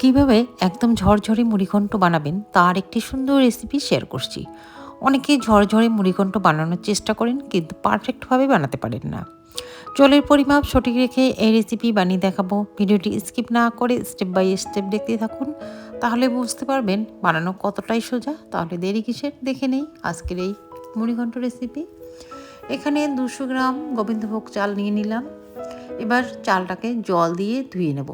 কীভাবে একদম ঝরঝরে মুড়িঘণ্ট বানাবেন তার একটি সুন্দর রেসিপি শেয়ার করছি। অনেকেই ঝরঝরে মুড়িঘণ্ট বানানোর চেষ্টা করেন কিন্তু পারফেক্টভাবে বানাতে পারেন না। জলের পরিমাপ সঠিক রেখে এই রেসিপি বানিয়ে দেখাবো। ভিডিওটি স্কিপ না করে স্টেপ বাই স্টেপ দেখতে থাকুন, তাহলে বুঝতে পারবেন বানানো কতটাই সোজা। তাহলে দেরি কিসের? দেখে নেই আজকের এই মুড়িঘণ্ট রেসিপি এখানে দুশো গ্রাম গোবিন্দভোগ চাল নিয়ে নিলাম। এবার চালটাকে জল দিয়ে ধুয়ে নেব।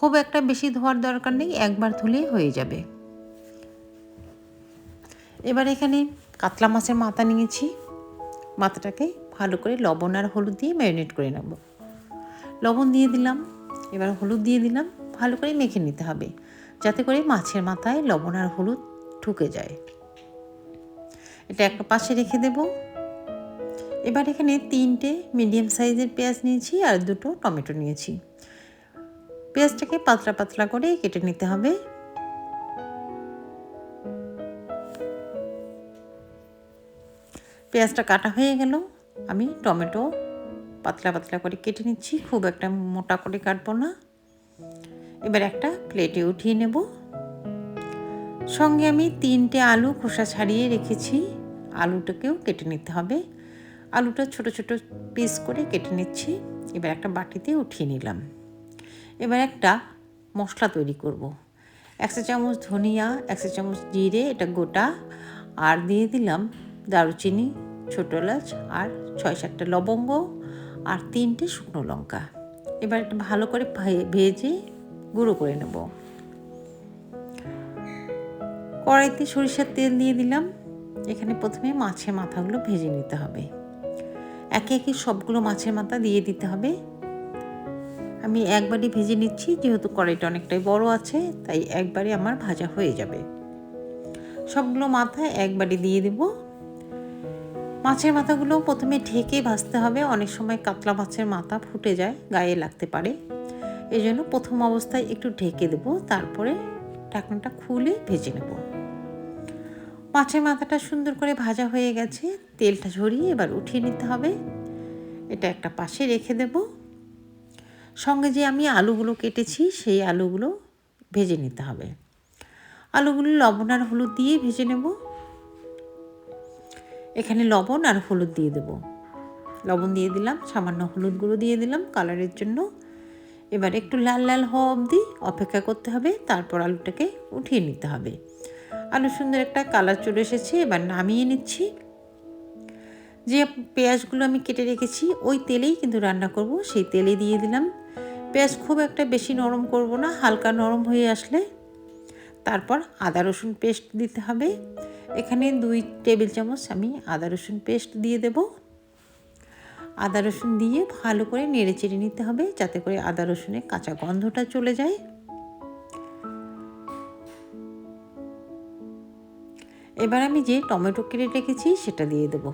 খুব একটা বেশি ধোয়ার দরকার নেই, একবার ধুলে হয়ে যাবে। এবার এখানে কাতলা মাছের মাথা নিয়েছি। মাথাটাকে ভালো করে লবণ আর হলুদ দিয়ে ম্যারিনেট করে নেব। লবণ দিয়ে দিলাম, এবার হলুদ দিয়ে দিলাম, ভালো করে মেখে নিতে হবে, যাতে করে মাছের মাথায় লবণ আর হলুদ ঢুকে যায়। এটা একটা পাশে রেখে দেব। এবার এখানে তিনটে মিডিয়াম সাইজের পেঁয়াজ নিয়েছি আর দুটো টমেটো নিয়েছি। পেঁয়াজটাকে পাতলা পাতলা করে কেটে নিতে হবে। পেঁয়াজটা কাটা হয়ে গেল। আমি টমেটো পাতলা পাতলা করে কেটে নিচ্ছি, খুব একটা মোটা করে কাটবো না। এবার একটা প্লেটে উঠিয়ে নেব। সঙ্গে আমি তিনটে আলু খোসা ছাড়িয়ে রেখেছি। আলুটাকেও কেটে নিতে হবে। আলুটা ছোট ছোট পিস করে কেটে নিচ্ছি। এবার একটা বাটিতে উঠিয়ে নিলাম। এবার একটা মশলা তৈরি করব। একশো চামচ ধনিয়া একশো চামচ জিরে, এটা গোটা। আর দিয়ে দিলাম দারুচিনি, ছোটো এলাচ আর ছয় সাতটা লবঙ্গ আর তিনটে শুকনো লঙ্কা। এবার এটা ভালো করে ভেজে গুঁড়ো করে নেব। কড়াইতে সরিষার তেল দিয়ে দিলাম। এখানে প্রথমে মাছের মাথাগুলো ভেজে নিতে হবে। একে একে সবগুলো মাছের মাথা দিয়ে দিতে হবে। আমি একবারই ভেজে নিচ্ছি, যেহেতু কড়াইটা অনেকটাই বড় আছে, তাই একবারে আমার ভাজা হয়ে যাবে। সবগুলো মাথা একবারে দিয়ে দেব। মাছের মাথাগুলো প্রথমে ঢেকে ভাজতে হবে। অনেক সময় কাতলা মাছের মাথা ফুটে যায়, গায়ে লাগতে পারে। এই জন্য প্রথম অবস্থায় একটু ঢেকে দেব, তারপরে ঢাকনাটা খুলে ভেজে নেব। মাছের মাথাটা সুন্দর করে ভাজা হয়ে গেছে, তেলটা ঝরিয়ে এবার উঠিয়ে নিতে হবে। এটা একটা পাশে রেখে দেব। সঙ্গে যে আমি আলুগুলো কেটেছি, সেই আলুগুলো ভেজে নিতে হবে। আলুগুলো লবণ আর হলুদ দিয়ে ভেজে নেব। এখানে লবণ আর হলুদ দিয়ে দেব। লবণ দিয়ে দিলাম, সামান্য হলুদ গুঁড়ো দিয়ে দিলাম কালারের জন্য। এবার একটু লাল লাল হওয়া অবধি অপেক্ষা করতে হবে, তারপর আলুটাকে উঠিয়ে নিতে হবে। আলু সুন্দর একটা কালার চলে এসেছে, এবার নামিয়ে নিচ্ছি। যে পেঁয়াজগুলো আমি কেটে রেখেছি, ওই তেলেই কিন্তু রান্না করব, সেই তেলে দিয়ে দিলাম পেঁয়াজ খুব একটা বেশি নরম করব না, হালকা নরম হয়ে আসলে তারপর আদা রসুন পেস্ট দিতে হবে। এখানে দুই টেবিল চামচ আমি আদা রসুন পেস্ট দিয়ে দেব। আদা রসুন দিয়ে ভালো করে নেড়ে চেড়ে নিতে হবে যাতে করে আদা রসুনের কাঁচা গন্ধটা চলে যায়। এবার আমি যে টমেটো কেটে রেখেছি সেটা দিয়ে দেব।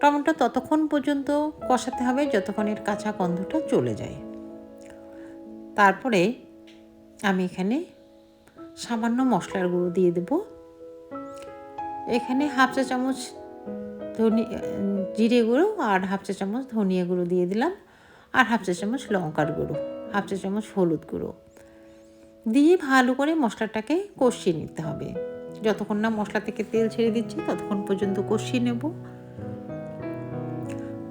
টমেটো ততক্ষণ পর্যন্ত কষাতে হবে যতক্ষণ এর কাঁচা গন্ধটা চলে যায়। তারপরে আমি এখানে সামান্য মশলার গুঁড়ো দিয়ে দেব। এখানে হাফ চা চামচ ধনি, জিরে গুঁড়ো আর হাফ চা চামচ ধনিয়া গুঁড়ো দিয়ে দিলাম আর হাফ চা চামচ লঙ্কার গুঁড়ো, হাফ চা চামচ হলুদ গুঁড়ো। দিয়ে ভালো করে মশলাটাকে কষিয়ে নিতে হবে। যতক্ষণ না মশলা থেকে তেল ছেড়ে দিচ্ছি, ততক্ষণ পর্যন্ত কষিয়ে নেব।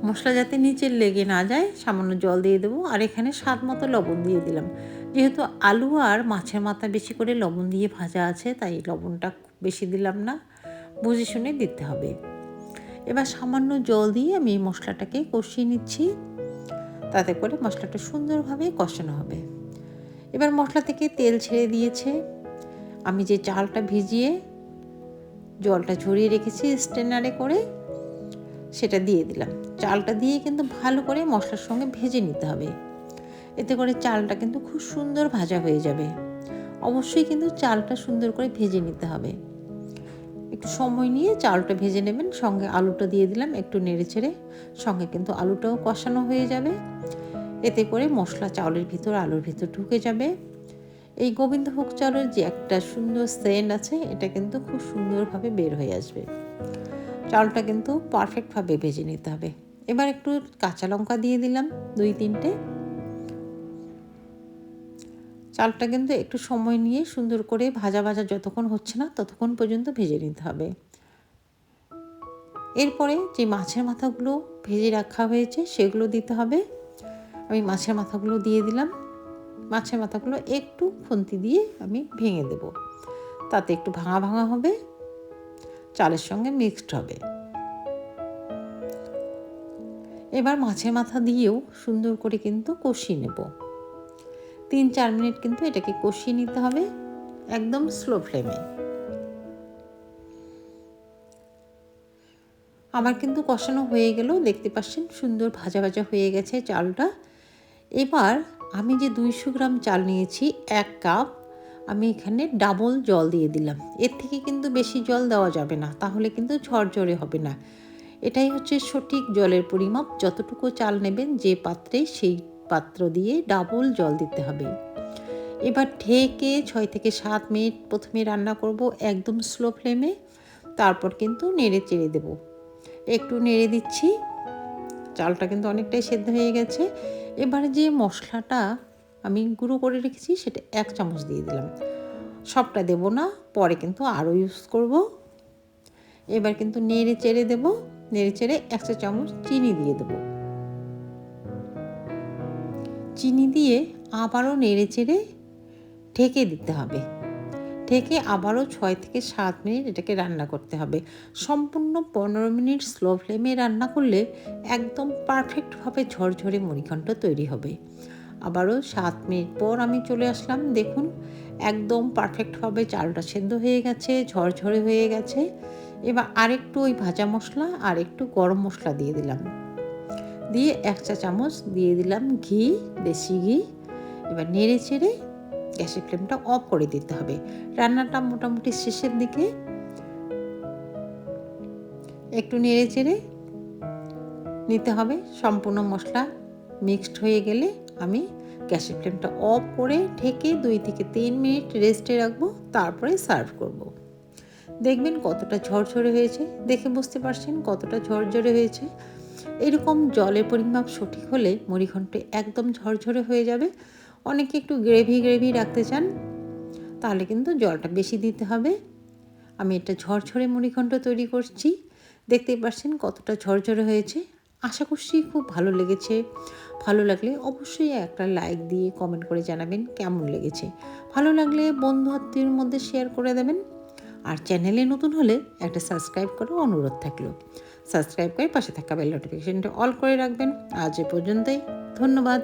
মশলা যাতে নিচে লেগে না যায়, সামান্য জল দিয়ে দেবো। আর এখানে স্বাদ মতো লবণ দিয়ে দিলাম। যেহেতু আলু আর মাছের মাথা বেশি করে লবণ দিয়ে ভাজা আছে, তাই লবণটা বেশি দিলাম না। বুঝে শুনে দিতে হবে। এবার সামান্য জল দিয়ে আমি মশলাটাকে কষিয়ে নিচ্ছি। তাতে করে মশলাটা সুন্দরভাবে কষানো হবে। এবার মশলা থেকে তেল ছেড়ে দিয়েছে। আমি যে চালটা ভিজিয়ে জলটা ঝরিয়ে রেখেছি স্টেনারে করে সেটা দিয়ে দিলাম। চালটা দিয়ে কিন্তু ভালো করে মশলার সঙ্গে ভেজে নিতে হবে। এতে করে চালটা কিন্তু খুব সুন্দর ভাজা হয়ে যাবে। অবশ্যই কিন্তু চালটা সুন্দর করে ভেজে নিতে হবে। একটু সময় নিয়ে চালটা ভেজে নেবেন, সঙ্গে আলুটা দিয়ে দিলাম একটু নেড়ে ছেড়ে, সঙ্গে কিন্তু আলুটাও কষানো হয়ে যাবে। এতে করে মশলা চাউলের ভিতর, আলুর ভিতর ঢুকে যাবে। এই গোবিন্দভোগ চালের যে একটা সুন্দর সেন্ট আছে, এটা কিন্তু খুব সুন্দরভাবে বের হয়ে আসবে। চালটা কিন্তু পারফেক্টভাবে ভেজে নিতে হবে। এবার একটু কাঁচা লঙ্কা দিয়ে দিলাম, দুই তিনটে। চালটা কিন্তু একটু সময় নিয়ে সুন্দর করে ভাজা ভাজা যতক্ষণ হচ্ছে না ততক্ষণ পর্যন্ত ভেজে নিতে হবে। এরপরে যে মাছের মাথাগুলো ভেজে রাখা হয়েছে সেগুলো দিতে হবে। আমি মাছের মাথাগুলো দিয়ে দিলাম। মাছের মাথাগুলো একটু খুন্তি দিয়ে আমি ভেঙে দেব। তাতে একটু ভাঙা ভাঙা হবে। চালের সঙ্গে মিক্সড হবে। এবার মাছের মাথা দিয়েও সুন্দর করে কিন্তু কষিয়ে নেব। তিন চার মিনিট কিন্তু এটাকে কষিয়ে নিতে হবে একদম স্লো ফ্লেমে আমার কিন্তু কষানো হয়ে গেল দেখতে পাচ্ছেন সুন্দর ভাজা ভাজা হয়ে গেছে চালটা। এবার আমি যে দুইশো গ্রাম চাল নিয়েছি, এক কাপ আমি এখানে ডাবল জল দিয়ে দিলাম। এর থেকে কিন্তু বেশি জল দেওয়া যাবে না, তাহলে কিন্তু ঝরঝরে হবে না। এটাই হচ্ছে সঠিক জলের পরিমাপ। যতটুকু চাল নেবেন, যে পাত্রে সেই পাত্র দিয়ে ডাবল জল দিতে হবে। এবার ঢেকে ছয় থেকে সাত মিনিট প্রথমে রান্না করব একদম স্লো ফ্লেমে তারপর কিন্তু নেড়ে চেড়ে দেব। একটু নেড়ে দিচ্ছি, চালটা কিন্তু অনেকটাই সেদ্ধ হয়ে গেছে। এবারে যে মশলাটা আমি গুঁড়ো করে রেখেছি, সেটা এক চামচ দিয়ে দিলাম। সবটা দেব না, পরে কিন্তু আরও ইউজ করব। এবার কিন্তু নেড়ে চেড়ে দেবো, নেড়ে চেড়ে এক চা চামচ চিনি দিয়ে দেবো। চিনি দিয়ে আবারও নেড়ে চেড়ে ঢেকে দিতে হবে। ঢেকে আবারও ছয় থেকে সাত মিনিট এটাকে রান্না করতে হবে। সম্পূর্ণ পনেরো মিনিট স্লো ফ্লেমে রান্না করলে একদম পারফেক্টভাবে ঝরঝরে মুড়িঘণ্ট তৈরি হবে। আবারও সাত মিনিট পর আমি চলে আসলাম। দেখুন, একদম পারফেক্টভাবে চালটা সেদ্ধ হয়ে গেছে, ঝরঝরে হয়ে গেছে। এবার আরেকটু ওই ভাজা মশলা আর একটু গরম মশলা দিয়ে দিলাম। দিয়ে এক চা চামচ দিয়ে দিলাম ঘি, দেশি ঘি। এবার নেড়ে চেড়ে গ্যাসের ফ্লেমটা অফ করে দিতে হবে। রান্নাটা মোটামুটি শেষের দিকে। একটু নেড়ে চেড়ে নিতে হবে। সম্পূর্ণ মশলা মিক্সড হয়ে গেলে আমি গ্যাসের ফ্লেমটা অফ করে ঢেকে দুই থেকে তিন মিনিট রেস্টে রাখব, তারপরে সার্ভ করব। দেখবেন কতটা ঝরঝরে হয়েছে, দেখে বুঝতে পারছেন কতটা ঝরঝরে হয়েছে। এরকম জলের পরিমাপ সঠিক হলে মুড়িঘণ্ট একদম ঝরঝরে হয়ে যাবে। অনেকে একটু গ্রেভি গ্রেভি রাখতে চান, তাহলে কিন্তু জলটা বেশি দিতে হবে। আমি এটা ঝরঝরে মুড়িঘণ্ট তৈরি করছি, দেখতেই পাচ্ছেন কতটা ঝরঝরে হয়েছে। আশা করছি খুব ভালো লেগেছে। ভালো লাগলে অবশ্যই একটা লাইক দিয়ে কমেন্ট করে জানাবেন কেমন লেগেছে। ভালো লাগলে বন্ধু আত্মীয়ের মধ্যে শেয়ার করে দেবেন। আর চ্যানেলে নতুন হলে একটা সাবস্ক্রাইব করার অনুরোধ থাকল। সাবস্ক্রাইব করে পাশে থাকা বেল নোটিফিকেশনটা অল করে রাখবেন। আজ এ পর্যন্তই। ধন্যবাদ।